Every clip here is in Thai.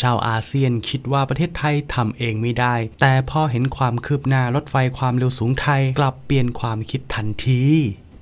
ชาวอาเซียนคิดว่าประเทศไทยทำเองไม่ได้ แต่พอเห็นความคืบหน้ารถไฟความเร็วสูงไทย กลับเปลี่ยนความคิดทันที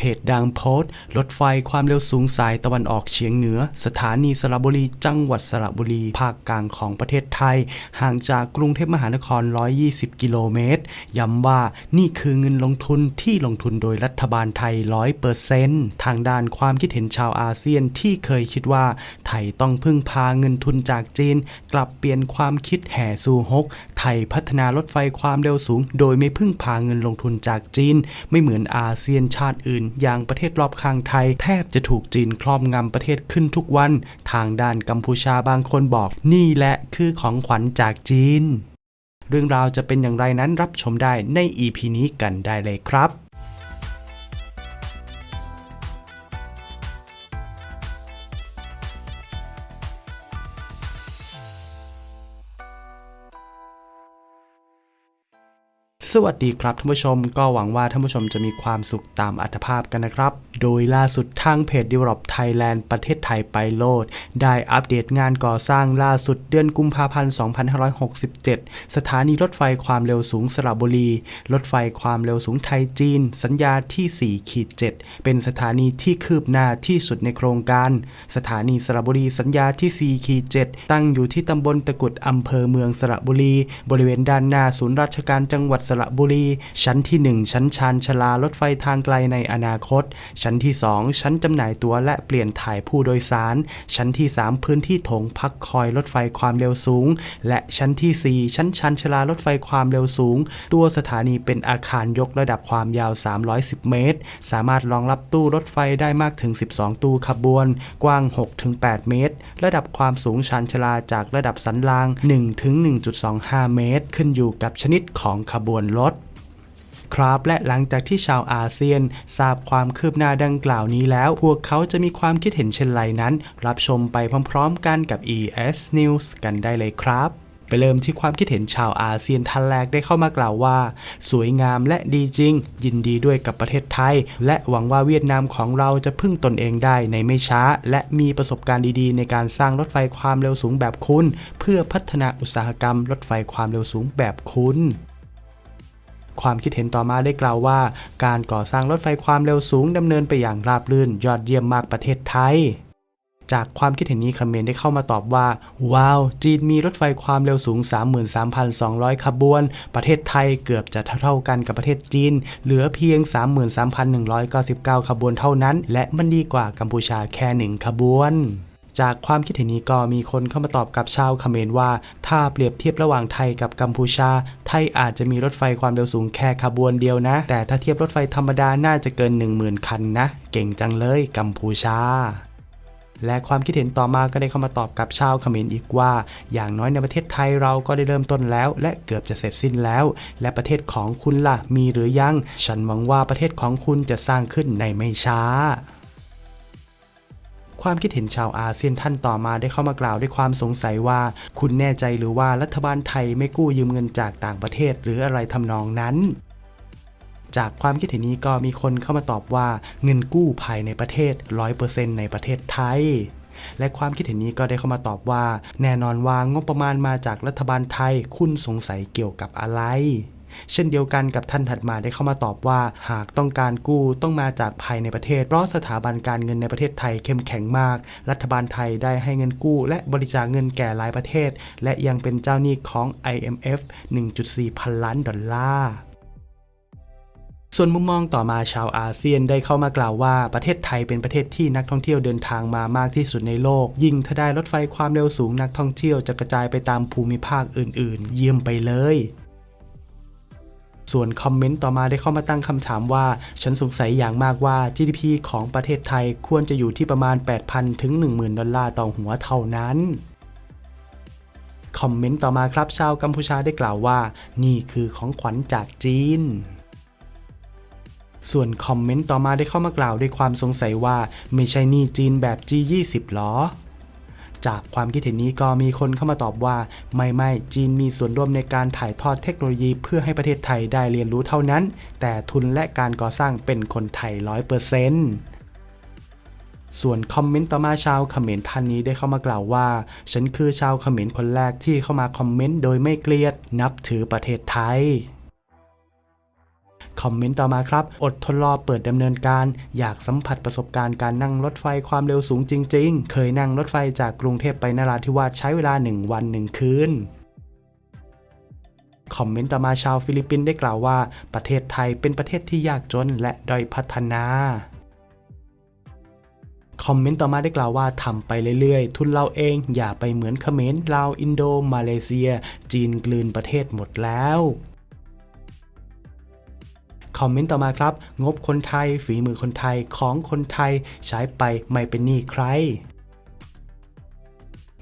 เพจดังโพสต์รถไฟความเร็วสูงสายตะวันออกเฉียงเหนือ สถานีสระบุรี จังหวัดสระบุรี ภาคกลางของประเทศไทย ห่างจากกรุงเทพมหานคร 120 กิโลเมตร ย้ำว่านี่คือเงินลงทุนที่ลงทุนโดยรัฐบาลไทย 100%ทางด้านความคิดเห็นชาวอาเซียนที่เคยคิดว่า ไทยต้องพึ่งพาเงินทุนจากจีน กลับเปลี่ยนความคิดแห่สู่ฮก ไทยพัฒนารถไฟความเร็วสูง โดยไม่พึ่งพาเงินลงทุนจากจีน ไม่เหมือนอาเซียนชาติอื่นอย่างประเทศรอบข้างไทย แทบจะถูกจีนครอบงำประเทศขึ้นทุกวัน ทางด้านกัมพูชาบางคนบอกนี่แหละคือของขวัญจากจีน เรื่องราวจะเป็นอย่างไรนั้นรับชมได้ใน EP นี้กันได้เลยครับ สวัสดีครับท่านผู้ชมก็หวังว่าท่านผู้ชมจะมีความสุขตามอัตภาพกันนะครับ โดยล่าสุดทางเพจ Develop Thailand ประเทศไทยไปโลด ได้อัปเดตงานก่อสร้างล่าสุดเดือนกุมภาพันธ์ 2567 สถานีรถไฟความเร็วสูงสระบุรี รถไฟความเร็วสูงไทยจีน สัญญาที่ 4 ขีด 7 เป็นสถานีที่คืบหน้าที่สุดในโครงการ สถานีสระบุรีสัญญาที่4ขีด7ตั้งอยู่ที่ตำบลตะกุดอำเภอเมืองสระบุรี บริเวณด้านหน้าศูนย์ราชการจังหวัดสระบุรี ชั้นที่ 1 ชั้นชานชลารถไฟทางไกลในอนาคต ชั้นที่ 2 ชั้นจำหน่ายตั๋วและเปลี่ยนถ่ายผู้โดยสาร ชั้นที่ 3 พื้นที่โถงพักคอยรถไฟความเร็วสูง และชั้นที่ 4 ชั้นชานชลารถไฟความเร็วสูง ตัวสถานีเป็นอาคารยกระดับความยาว 310 เมตร สามารถรองรับตู้รถไฟได้มากถึง 12 ตู้ขบวน กว้าง 6-8 เมตร ระดับความสูงชานชลาจากระดับสันราง 1-1.25 เมตร ขึ้นอยู่กับชนิดของขบวนรถครับและหลังจากที่ชาวอาเซียน ทราบความคืบหน้าดังกล่าวนี้แล้ว พวกเขาจะมีความคิดเห็นเช่นไรนั้น รับชมไปพร้อมๆกันกับ ES News กันได้เลยครับไปเริ่มที่ความคิดเห็นชาวอาเซียนท่านแรกได้เข้ามากล่าวว่า สวยงามและดีจริง ยินดีด้วยกับประเทศไทย และหวังว่าเวียดนามของเราจะพึ่งตนเองได้ในไม่ช้า และมีประสบการณ์ดีๆ ในการสร้างรถไฟความเร็วสูงแบบคุณ เพื่อพัฒนาอุตสาหกรรมรถไฟความเร็วสูงแบบคุณ ความคิดเห็นต่อมาได้กล่าวว่า การก่อสร้างรถไฟความเร็วสูงดำเนินไปอย่างราบรื่นยอดเยี่ยมมากประเทศไทยจากความคิดเห็นนี้คอมเมนต์ได้เข้ามาตอบว่า ว้าว จีนมีรถไฟความเร็วสูง 33,200 ขบวน ประเทศไทยเกือบจะเท่าๆกันกับประเทศจีน เหลือเพียง 33,199 ขบวนเท่านั้น และมันดีกว่ากัมพูชาแค่หนึ่งขบวน จากความคิดเห็นนี้ก็มีคนเข้ามาตอบกับชาวเขมรว่า ถ้าเปรียบเทียบระหว่างไทยกับกัมพูชา ไทยอาจจะมีรถไฟความเร็วสูงแค่ขบวนเดียวนะ แต่ถ้าเทียบรถไฟธรรมดาน่าจะเกิน 10,000 คันนะ เก่งจังเลยกัมพูชาและความคิดเห็นต่อมาก็ได้เข้ามาตอบกับชาวเขมรอีกว่า อย่างน้อยในประเทศไทยเราก็ได้เริ่มต้นแล้ว และเกือบจะเสร็จสิ้นแล้ว และประเทศของคุณล่ะมีหรือยัง ฉันหวังว่าประเทศของคุณจะสร้างขึ้นในไม่ช้า ความคิดเห็นชาวอาเซียนท่านต่อมาได้เข้ามากล่าวด้วยความสงสัยว่า คุณแน่ใจหรือว่ารัฐบาลไทยไม่กู้ยืมเงินจากต่างประเทศหรืออะไรทำนองนั้นจากความคิดเห็นนี้ก็มีคนเข้ามาตอบว่าเงินกู้ภายในประเทศ 100%ในประเทศไทย และความคิดเห็นนี้ก็ได้เข้ามาตอบว่า แน่นอนว่างบประมาณมาจากรัฐบาลไทย คุณสงสัยเกี่ยวกับอะไร เช่นเดียวกันกับท่านถัดมาได้เข้ามาตอบว่า หากต้องการกู้ต้องมาจากภายในประเทศ เพราะสถาบันการเงินในประเทศไทยเข้มแข็งมาก รัฐบาลไทยได้ให้เงินกู้ และบริจาคเงินแก่หลายประเทศ และยังเป็นเจ้าหนี้ของ IMF 1.4 พันล้านดอลลาร์ส่วนมุมมองต่อมาชาวอาเซียนได้เข้ามากล่าวว่าประเทศไทยเป็นประเทศที่นักท่องเที่ยวเดินทางมามากที่สุดในโลก ยิ่งถ้าได้รถไฟความเร็วสูงนักท่องเที่ยวจะกระจายไปตามภูมิภาคอื่น ๆ เยี่ยมไปเลย ส่วนคอมเมนต์ต่อมาได้เข้ามาตั้งคำถามว่า ฉันสงสัยอย่างมากว่า GDP ของประเทศไทยควรจะอยู่ที่ประมาณ 8,000 ถึง 10,000 ดอลลาร์ต่อหัวเท่านั้นคอมเมนต์ต่อมาครับชาวกัมพูชาได้กล่าวว่า นี่คือของขวัญจากจีน ส่วนคอมเมนต์ต่อมาได้เข้ามากล่าวด้วยความสงสัยว่า ไม่ใช่นี่จีนแบบ G20 หรอ จากความคิดเห็นนี้ก็มีคนเข้ามาตอบว่า ไม่ไม่จีนมีส่วนร่วมในการถ่ายทอดเทคโนโลยีเพื่อให้ประเทศไทยได้เรียนรู้เท่านั้น แต่ทุนและการก่อสร้างเป็นคนไทย100%ส่วนคอมเมนต์ต่อมาชาวเขมรท่านนี้ได้เข้ามากล่าวว่า ฉันคือชาวเขมรคนแรกที่เข้ามาคอมเมนต์โดยไม่เกลียดนับถือประเทศไทย คอมเมนต์ต่อมาครับ อดทนรอเปิดดำเนินการ อยากสัมผัสประสบการณ์การนั่งรถไฟความเร็วสูงจริง ๆ เคยนั่งรถไฟจากกรุงเทพไปนราธิวาสใช้เวลา 1 วัน 1 คืนคอมเมนต์ต่อมาชาวฟิลิปปินส์ได้กล่าวว่า ประเทศไทยเป็นประเทศที่ยากจนและด้อยพัฒนาคอมเมนต์ต่อมาได้กล่าวว่าทำไปเรื่อยๆ ทุนเราเองอย่าไปเหมือนเขมรลาวอินโด มาเลเซีย จีนกลืนประเทศหมดแล้ว คอมเมนต์ต่อมาครับ งบคนไทย ฝีมือคนไทยของคนไทยใช้ไปไม่เป็นหนี้ใคร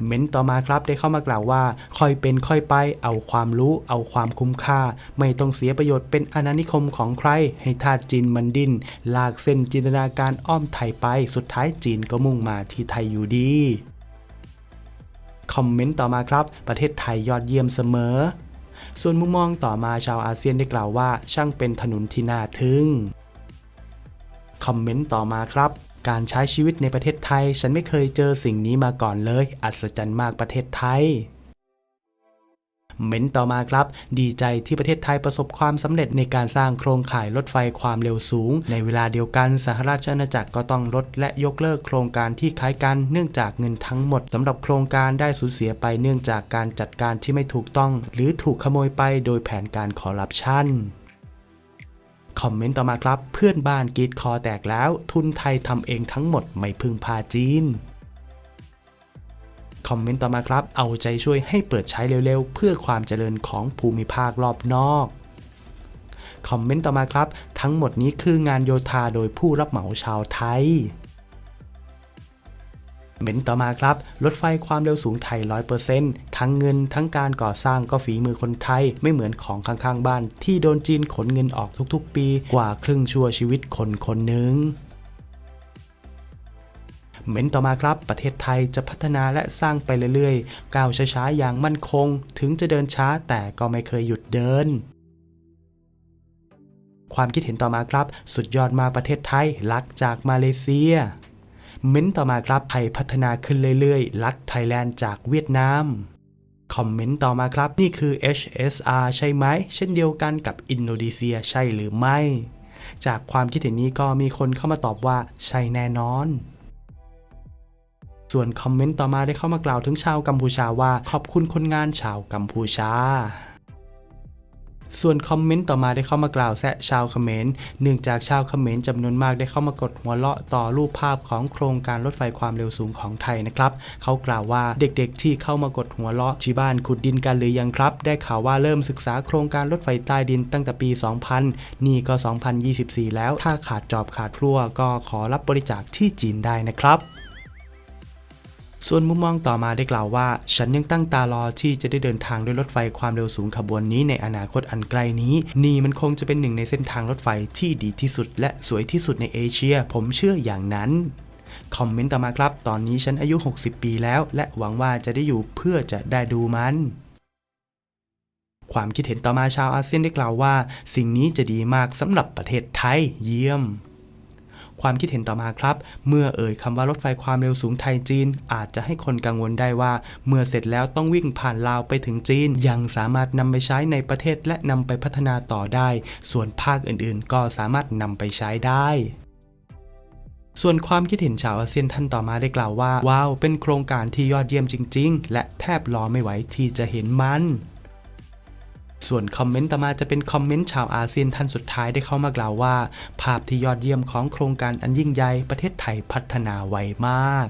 เม้นต์ต่อมาครับได้เข้ามากล่าวว่า ค่อยเป็นค่อยไป เอาความรู้ เอาความคุ้มค่า ไม่ต้องเสียประโยชน์เป็นอาณานิคมของใคร ให้ทาสจีนมันดินลากเส้นจินตนาการอ้อมไทยไป สุดท้ายจีนก็มุ่งมาที่ไทยอยู่ดี คอมเมนต์ต่อมาครับ ประเทศไทยยอดเยี่ยมเสมอ ส่วนมุมมองต่อมาชาวอาเซียนได้กล่าวว่า ช่างเป็นถนนที่น่าทึ่งคอมเมนต์ต่อมาครับการใช้ชีวิตในประเทศไทย ฉันไม่เคยเจอสิ่งนี้มาก่อนเลย อัศจรรย์มากประเทศไทย เม้นต่อมาครับ ดีใจที่ประเทศไทยประสบความสำเร็จในการสร้างโครงข่ายรถไฟความเร็วสูง ในเวลาเดียวกันสหราชอาณาจักรก็ต้องลดและยกเลิกโครงการที่คล้ายกันเนื่องจากเงินทั้งหมดสำหรับโครงการได้สูญเสียไปเนื่องจากการจัดการที่ไม่ถูกต้อง หรือถูกขโมยไปโดยแผนการคอร์รัปชันคอมเมนต์ต่อมาครับ เพื่อนบ้านกีดคอแตกแล้ว ทุนไทยทำเองทั้งหมดไม่พึ่งพาจีน คอมเมนต์ต่อมาครับ เอาใจช่วยให้เปิดใช้เร็วๆ เพื่อความเจริญของภูมิภาครอบนอกคอมเมนต์ต่อมาครับ ทั้งหมดนี้คืองานโยธาโดยผู้รับเหมาชาวไทยเม้นต์ต่อมาครับ รถไฟความเร็วสูงไทย 100%ทั้งเงินทั้งการก่อสร้างก็ฝีมือคนไทย ไม่เหมือนของข้างๆบ้าน ที่โดนจีนขนเงินออกทุกๆ ปี กว่าครึ่งชั่วชีวิตคนคนหนึ่ง เม้นต่อมาครับ ประเทศไทยจะพัฒนาและสร้างไปเรื่อยๆ ก้าวช้าๆ อย่างมั่นคง ถึงจะเดินช้าแต่ก็ไม่เคยหยุดเดินความคิดเห็นต่อมาครับ สุดยอดมากประเทศไทยลักจากมาเลเซีย เม้นต์ต่อมาครับไทยพัฒนาขึ้นเรื่อยๆลักไทยแลนด์จากเวียดนาม คอมเมนต์ต่อมาครับ นี่คือ HSR ใช่ไหม เช่นเดียวกันกับอินโดนีเซียใช่หรือไม่ จากความคิดเห็นนี้ก็มีคนเข้ามาตอบว่าใช่แน่นอน ส่วนคอมเมนต์ต่อมาได้เข้ามากล่าวถึงชาวกัมพูชาว่าขอบคุณคนงานชาวกัมพูชาส่วนคอมเมนต์ต่อมาได้เข้ามากล่าวแซะชาวเขมรเนื่องจากชาวเขมรจำนวนมากได้เข้ามากดหัวเราะต่อรูปภาพของโครงการรถไฟความเร็วสูงของไทยนะครับ เขากล่าวว่าเด็กๆที่เข้ามากดหัวเราะที่บ้านขุดดินกันหรือยังครับ ได้ข่าวว่าเริ่มศึกษาโครงการรถไฟใต้ดินตั้งแต่ปี 2000 นี่ก็ 2024 แล้ว ถ้าขาดจอบขาดพลั่วก็ขอรับบริจาคที่จีนได้นะครับ ส่วนมุมมองต่อมาได้กล่าวว่า ฉันยังตั้งตารอที่จะได้เดินทางด้วยรถไฟความเร็วสูงขบวนนี้ในอนาคตอันไกลนี้ นี่มันคงจะเป็นหนึ่งในเส้นทางรถไฟที่ดีที่สุด และสวยที่สุดในเอเชีย ผมเชื่ออย่างนั้นคอมเมนต์ต่อมาครับ ตอนนี้ฉันอายุ 60 ปีแล้ว และหวังว่าจะได้อยู่เพื่อจะได้ดูมันความคิดเห็นต่อมาชาวอาเซียนได้กล่าวว่า สิ่งนี้จะดีมากสำหรับประเทศไทยเยี่ยม ความคิดเห็นต่อมาครับ เมื่อเอ่ยคำว่ารถไฟความเร็วสูงไทยจีน อาจจะให้คนกังวลได้ว่า เมื่อเสร็จแล้วต้องวิ่งผ่านลาวไปถึงจีน ยังสามารถนำไปใช้ในประเทศและนำไปพัฒนาต่อได้ ส่วนภาคอื่นๆ ก็สามารถนำไปใช้ได้ส่วนความคิดเห็นชาวอาเซียนท่านต่อมาได้กล่าวว่า ว้าว เป็นโครงการที่ยอดเยี่ยมจริง ๆ และแทบรอไม่ไหวที่จะเห็นมัน ส่วนคอมเมนต์ต่อมาจะเป็นคอมเมนต์ชาวอาเซียนท่านสุดท้ายได้เข้ามากล่าวว่า ภาพที่ยอดเยี่ยมของโครงการอันยิ่งใหญ่ประเทศไทยพัฒนาไวมาก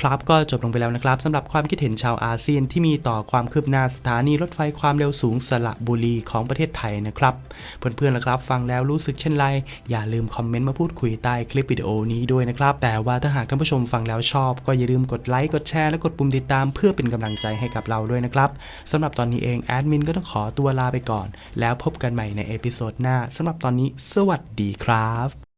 ครับก็จบลงไปแล้วนะครับสำหรับความคิดเห็นชาวอาเซียนที่มีต่อความคืบหน้าสถานีรถไฟความเร็วสูงสระบุรีของประเทศไทยนะครับ เพื่อนๆนะครับ ฟังแล้วรู้สึกเช่นไร อย่าลืมคอมเมนต์มาพูดคุยใต้คลิปวิดีโอนี้ด้วยนะครับ แต่ว่าถ้าหากท่านผู้ชมฟังแล้วชอบ ก็อย่าลืมกดไลค์กดแชร์และกดปุ่มติดตามเพื่อเป็นกำลังใจให้กับเราด้วยนะครับสำหรับตอนนี้เองแอดมินก็ต้องขอตัวลาไปก่อน แล้วพบกันใหม่ในเอพิโซดหน้าสำหรับตอนนี้ สวัสดีครับ